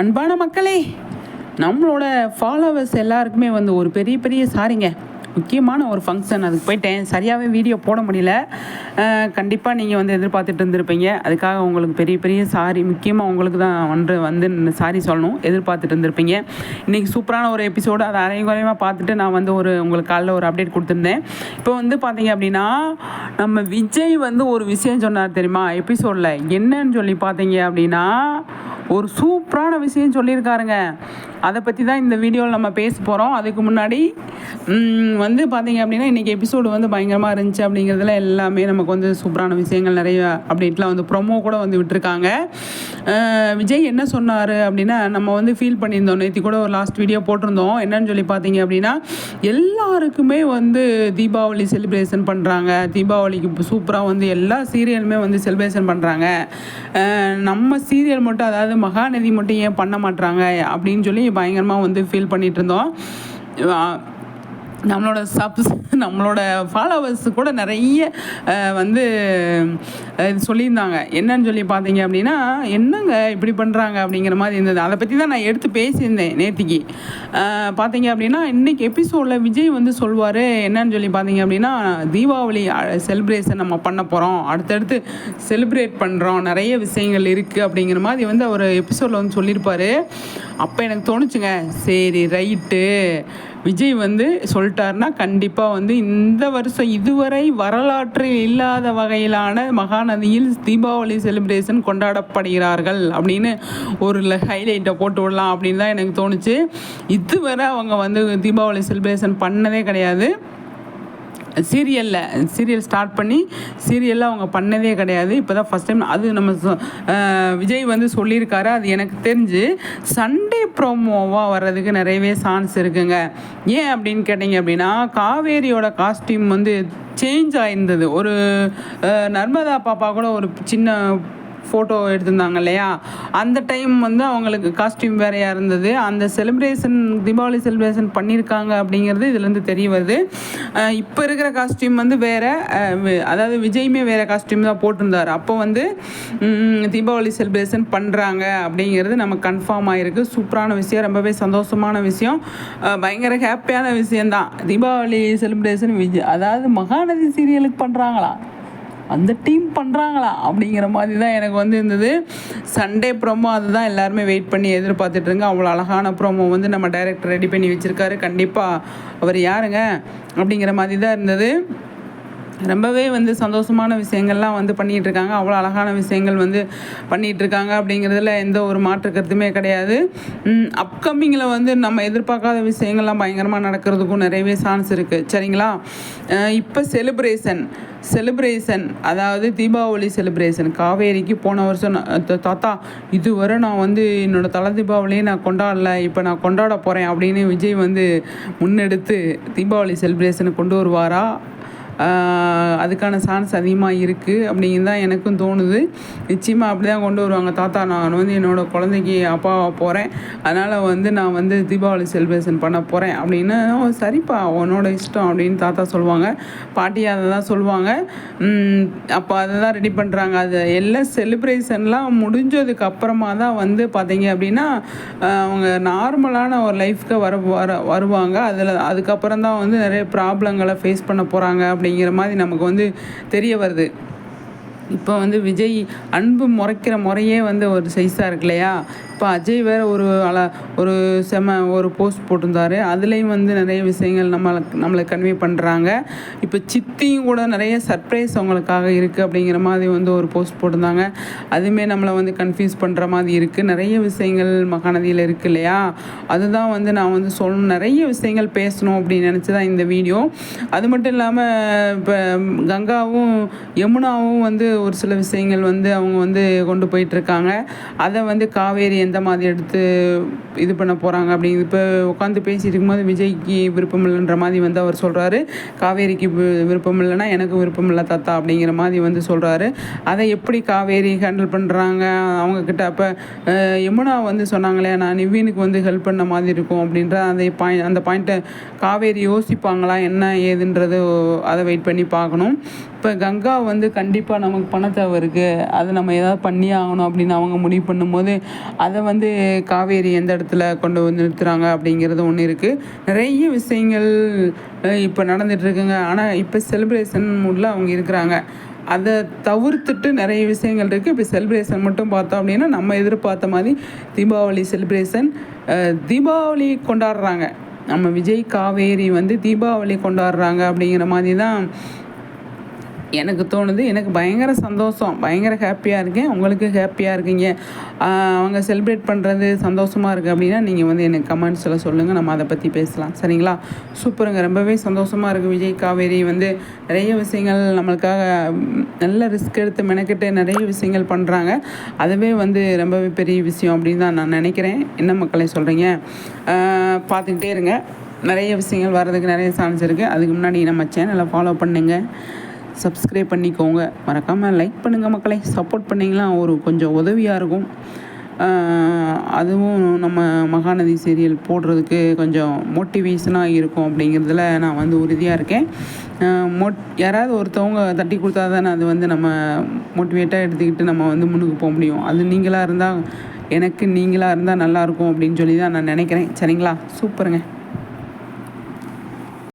அன்பான மக்களே நம்மளோட ஃபாலோவர்ஸ் எல்லாருக்குமே வந்து ஒரு பெரிய பெரிய சாரிங்க. முக்கியமான ஒரு ஃபங்க்ஷன் அதுக்கு போயிட்டேன். சரியாகவே வீடியோ போட முடியல. கண்டிப்பாக நீங்கள் வந்து எதிர்பார்த்துட்டு இருந்திருப்பீங்க. அதுக்காக உங்களுக்கு பெரிய பெரிய சாரி முக்கியமாக உங்களுக்கு தான் வந்து வந்து சாரி சொல்லணும். எதிர்பார்த்துட்டு இருந்திருப்பீங்க. இன்றைக்கி சூப்பரான ஒரு எபிசோடு அதை அரையும் குறையமாக பார்த்துட்டு நான் வந்து ஒரு உங்களுக்கு காலைல ஒரு அப்டேட் கொடுத்துருந்தேன். இப்போ வந்து பார்த்தீங்க அப்படின்னா நம்ம விஜய் வந்து ஒரு விஷயம் சொன்னார் தெரியுமா? எபிசோடில் என்னன்னு சொல்லி பார்த்தீங்க அப்படின்னா ஒரு சூப்பரான விஷயம் சொல்லியிருக்காருங்க. அதை பற்றி தான் இந்த வீடியோவில் நம்ம பேச போகிறோம் அதுக்கு முன்னாடி வந்து பார்த்தீங்க அப்படின்னா இன்றைக்கி எபிசோடு வந்து பயங்கரமாக இருந்துச்சு அப்படிங்கிறதுல எல்லாமே நமக்கு வந்து சூப்பரான விஷயங்கள் நிறைய அப்டேட்லாம் வந்து ப்ரொமோ கூட வந்து விட்டுருக்காங்க. விஜய் என்ன சொன்னார் அப்படின்னா நம்ம வந்து ஃபீல் பண்ணியிருந்தோம். நேற்று கூட ஒரு லாஸ்ட் வீடியோ போட்டிருந்தோம். என்னன்னு சொல்லி பார்த்தீங்க அப்படின்னா எல்லாருக்குமே வந்து தீபாவளி செலிப்ரேஷன் பண்ணுறாங்க தீபாவளிக்கு சூப்பராக வந்து எல்லா சீரியலுமே வந்து செலிப்ரேஷன் பண்ணுறாங்க நம்ம சீரியல் மட்டும் அதாவது மகாநதி மட்டும் ஏன் பண்ண மாட்டுறாங்க அப்படின்னு சொல்லி பயங்கரமாக வந்து ஃபீல் பண்ணிகிட்டு இருந்தோம். நம்மளோட சப்ஸ் நம்மளோட ஃபாலோவர்ஸ் கூட நிறைய வந்து சொல்லியிருந்தாங்க. என்னன்னு சொல்லி பார்த்தீங்க அப்படின்னா என்னங்க இப்படி பண்ணுறாங்க அப்படிங்கிற மாதிரி இருந்தது. அதை பற்றி தான் நான் எடுத்து பேசியிருந்தேன் நேத்திக்கு. பார்த்தீங்க அப்படின்னா இன்றைக்கி எபிசோடில் விஜய் வந்து சொல்வார் என்னன்னு சொல்லி பார்த்தீங்க அப்படின்னா தீபாவளி செலிப்ரேஷன் நம்ம பண்ண போகிறோம் அடுத்தடுத்து செலிப்ரேட் பண்ணுறோம் நிறைய விஷயங்கள் இருக்குது அப்படிங்கிற மாதிரி வந்து அவர் எபிசோடில் வந்து சொல்லியிருப்பார். அப்போ எனக்கு தோணுச்சுங்க. சரி ரைட்டு விஜய் வந்து சொல்லிட்டாருன்னா கண்டிப்பாக வந்து இந்த வருஷம் இதுவரை வரலாற்றில் இல்லாத வகையிலான மகாநதியில் தீபாவளி செலிப்ரேஷன் கொண்டாடப்படுகிறார்கள் அப்படின்னு ஒரு ஹைலைட்டை போட்டு விடலாம் அப்படின்னு தான் எனக்கு தோணுச்சு. இதுவரை அவங்க வந்து தீபாவளி செலிப்ரேஷன் பண்ணதே கிடையாது. சீரியலில் சீரியல் ஸ்டார்ட் பண்ணி சீரியலில் அவங்க பண்ணதே கிடையாது. இப்போ தான் ஃபஸ்ட் டைம் அது நம்ம விஜய் வந்து சொல்லியிருக்காரு அது எனக்கு தெரிஞ்சு சண்டே ப்ரோமோவாக வர்றதுக்கு நிறையவே சான்ஸ் இருக்குங்க. ஏன் அப்படின்னு கேட்டிங்க அப்படின்னா காவேரியோட காஸ்டியூம் வந்து சேஞ்ச் ஆயிருந்தது. ஒரு நர்மதா பாப்பா கூட ஒரு சின்ன ஃபோட்டோ எடுத்திருந்தாங்க இல்லையா? அந்த டைம் வந்து அவங்களுக்கு காஸ்டியூம் வேறையாக இருந்தது. அந்த செலிப்ரேஷன் தீபாவளி செலிப்ரேஷன் பண்ணியிருக்காங்க அப்படிங்கிறது இதுலேருந்து தெரிய வருது. இப்போ இருக்கிற காஸ்டியூம் வந்து வேறு அதாவது விஜயுமே வேறு காஸ்டியூம் தான் போட்டிருந்தார். அப்போ வந்து தீபாவளி செலிப்ரேஷன் பண்ணுறாங்க அப்படிங்கிறது நமக்கு கன்ஃபார்ம் ஆகிருக்கு சூப்பரான விஷயம் ரொம்பவே சந்தோஷமான விஷயம். பயங்கர ஹாப்பியான விஷயந்தான் தீபாவளி செலிப்ரேஷன் விஜய் அதாவது மகாநதி சீரியலுக்கு பண்ணுறாங்களா அந்த டீம் பண்ணுறாங்களா அப்படிங்கிற மாதிரி தான் எனக்கு வந்து இருந்தது. சண்டே ப்ரோமோ அதுதான் எல்லாருமே வெயிட் பண்ணி எதிர்பார்த்துட்டு இருங்க அவ்வளோ அழகான ப்ரோமோ வந்து நம்ம டைரக்டர் ரெடி பண்ணி வச்சுருக்காரு. கண்டிப்பாக அவர் யாருங்க? அப்படிங்கிற மாதிரி தான் இருந்தது. ரொம்பவே வந்து சந்தோஷமான விஷயங்கள்லாம் வந்து பண்ணிகிட்டு இருக்காங்க அவ்வளோ அழகான விஷயங்கள் வந்து பண்ணிகிட்டு இருக்காங்க அப்படிங்கிறதுல எந்த ஒரு மாற்று கருத்துமே கிடையாது. அப்கமிங்கில் வந்து நம்ம எதிர்பார்க்காத விஷயங்கள்லாம் பயங்கரமாக நடக்கிறதுக்கும் நிறையவே சான்ஸ் இருக்குது சரிங்களா? இப்போ செலிப்ரேஷன் செலிப்ரேஷன் அதாவது தீபாவளி செலிப்ரேஷன் காவேரிக்கு போன வருஷம் நான் தாத்தா இதுவரை நான் வந்து என்னோட தலை தீபாவளியை நான் கொண்டாடல. இப்போ நான் கொண்டாட போகிறேன் அப்படின்னு விஜய் வந்து முன்னெடுத்து தீபாவளி செலிப்ரேஷனை கொண்டு வருவாரா? அதுக்கான சான்ஸ் அதிகமாக இருக்குது அப்படிங்கிறது தான் எனக்கும் தோணுது. நிச்சயமாக அப்படி தான் கொண்டு வருவாங்க. தாத்தா நான் வந்து என்னோடய குழந்தைக்கு அப்பாவாக போகிறேன் அதனால் வந்து நான் வந்து தீபாவளி செலிப்ரேஷன் பண்ண போகிறேன் அப்படின்னு சரிப்பா உன்னோட இஷ்டம் அப்படின்னு தாத்தா சொல்லுவாங்க. பாட்டி அதை தான் சொல்லுவாங்க அப்போ அதை தான் ரெடி பண்ணுறாங்க அது எல்லாம் செலிப்ரேஷன்லாம் முடிஞ்சதுக்கு அப்புறமா தான் வந்து பார்த்தீங்க அப்படின்னா அவங்க நார்மலான ஒரு லைஃப்க்கு வர வர வருவாங்க. அதில் அதுக்கப்புறம் தான் வந்து நிறைய ப்ராப்ளங்களை ஃபேஸ் பண்ண போகிறாங்க அப்படிங்கிற மாதிரி நமக்கு வந்து தெரிய வருது. இப்போ வந்து விஜய் அன்பு முறைக்கிற முறையே வந்து ஒரு சைஸாக இருக்கு இல்லையா? இப்போ அஜய் வேறு ஒரு அல ஒரு செம ஒரு போஸ்ட் போட்டிருந்தாரு. அதுலேயும் வந்து நிறைய விஷயங்கள் நம்மளை நம்மளை கன்வே பண்ணுறாங்க இப்போ சித்தியும் கூட நிறைய சர்ப்ரைஸ் அவங்களுக்காக இருக்குது அப்படிங்கிற மாதிரி வந்து ஒரு போஸ்ட் போட்டிருந்தாங்க. அதுவுமே நம்மளை வந்து கன்ஃபியூஸ் பண்ணுற மாதிரி இருக்குது நிறைய விஷயங்கள் மகாநதியில் இருக்குது இல்லையா? அதுதான் வந்து நான் வந்து சொல்லணும். நிறைய விஷயங்கள் பேசணும் அப்படின்னு நினச்சி தான் இந்த வீடியோ அது மட்டும் இல்லாமல் இப்போ கங்காவும் யமுனாவும் வந்து ஒரு சில விஷயங்கள் வந்து அவங்க வந்து கொண்டு போயிட்டுருக்காங்க. அதை வந்து காவேரி எந்த மாதிரி எடுத்து இது பண்ண போகிறாங்க அப்படிங்கிறது இப்போ உட்காந்து பேசிட்டு இருக்கும்போது விஜய்க்கு விருப்பம் இல்லைன்ற மாதிரி வந்து அவர் சொல்கிறாரு காவேரிக்கு வி- விருப்பம் இல்லைன்னா எனக்கு விருப்பம் இல்லை தாத்தா அப்படிங்கிற மாதிரி வந்து சொல்கிறாரு அதை எப்படி காவேரி ஹேண்டில் பண்ணுறாங்க அவங்கக்கிட்ட அப்போ யமுனா வந்து சொன்னாங்களே நான் நிவீனுக்கு வந்து ஹெல்ப் பண்ண மாதிரி இருக்கும் அப்படின்ற அந்த பாயிண்ட் அந்த பாயிண்ட்டை காவேரி யோசிப்பாங்களா? என்ன ஏதுன்றது அதை வெயிட் பண்ணி பார்க்கணும். இப்போ கங்கா வந்து கண்டிப்பாக நமக்கு பண தேவை இருக்குது அதை நம்ம ஏதாவது பண்ணி ஆகணும் அப்படின்னு அவங்க முடிவு பண்ணும்போது அதை அதை வந்து காவேரி எந்த இடத்துல கொண்டு வந்து நிறுத்துகிறாங்க அப்படிங்கிறது ஒன்று இருக்குது நிறைய விஷயங்கள் இப்போ நடந்துகிட்ருக்குங்க ஆனால் இப்போ செலிப்ரேஷன் மூடில் அவங்க இருக்கிறாங்க. அதை தவிர்த்துட்டு நிறைய விஷயங்கள் இருக்குது இப்போ செலிப்ரேஷன் மட்டும் பார்த்தோம் அப்படின்னா நம்ம எதிர்பார்த்த மாதிரி தீபாவளி செலிப்ரேஷன் தீபாவளி கொண்டாடுறாங்க. நம்ம விஜய் காவேரி வந்து தீபாவளி கொண்டாடுறாங்க அப்படிங்கிற மாதிரி தான் எனக்கு தோணுது எனக்கு பயங்கர சந்தோஷம். பயங்கர ஹாப்பியாக இருக்கேன். உங்களுக்கு ஹாப்பியாக இருக்கீங்க. அவங்க செலிப்ரேட் பண்ணுறது சந்தோஷமாக இருக்குது அப்படின்னா நீங்கள் வந்து எனக்கு கமெண்ட்ஸில் சொல்லுங்கள் நம்ம அதை பற்றி பேசலாம். சரிங்களா? சூப்பருங்க. ரொம்பவே சந்தோஷமாக இருக்குது விஜய் காவேரி. வந்து நிறைய விஷயங்கள் நம்மளுக்காக நல்ல ரிஸ்க் எடுத்து மெனக்கிட்டு நிறைய விஷயங்கள் பண்ணுறாங்க அதுவே வந்து ரொம்பவே பெரிய விஷயம் அப்படின்னு தான் நான் நினைக்கிறேன். என்ன மக்களை சொல்கிறீங்க பார்த்துக்கிட்டே இருங்க. நிறைய விஷயங்கள் வர்றதுக்கு நிறைய சான்ஸ் இருக்குது அதுக்கு முன்னாடி நம்ம சேனலை ஃபாலோ பண்ணுங்கள் சப்ஸ்கிரைப் பண்ணிக்கோங்க. மறக்காமல் லைக் பண்ணுங்கள் மக்களை. சப்போர்ட் பண்ணிங்கன்னா ஒரு கொஞ்சம் உதவியாக இருக்கும். அதுவும் நம்ம மகாநதி சீரியல் போடுறதுக்கு கொஞ்சம் மோட்டிவேஷனாக இருக்கும் அப்படிங்கிறதுல நான் வந்து உறுதியாக இருக்கேன். மோட் யாராவது ஒருத்தவங்க தட்டி கொடுத்தா தானே அது வந்து நம்ம மோட்டிவேட்டாக எடுத்துக்கிட்டு நம்ம வந்து முன்னுக்கு போக முடியும். அது நீங்களாக இருந்தால் எனக்கு நீங்களாக இருந்தால் நல்லாயிருக்கும் அப்படின்னு சொல்லி தான் நான் நினைக்கிறேன். சரிங்களா? சூப்பருங்க.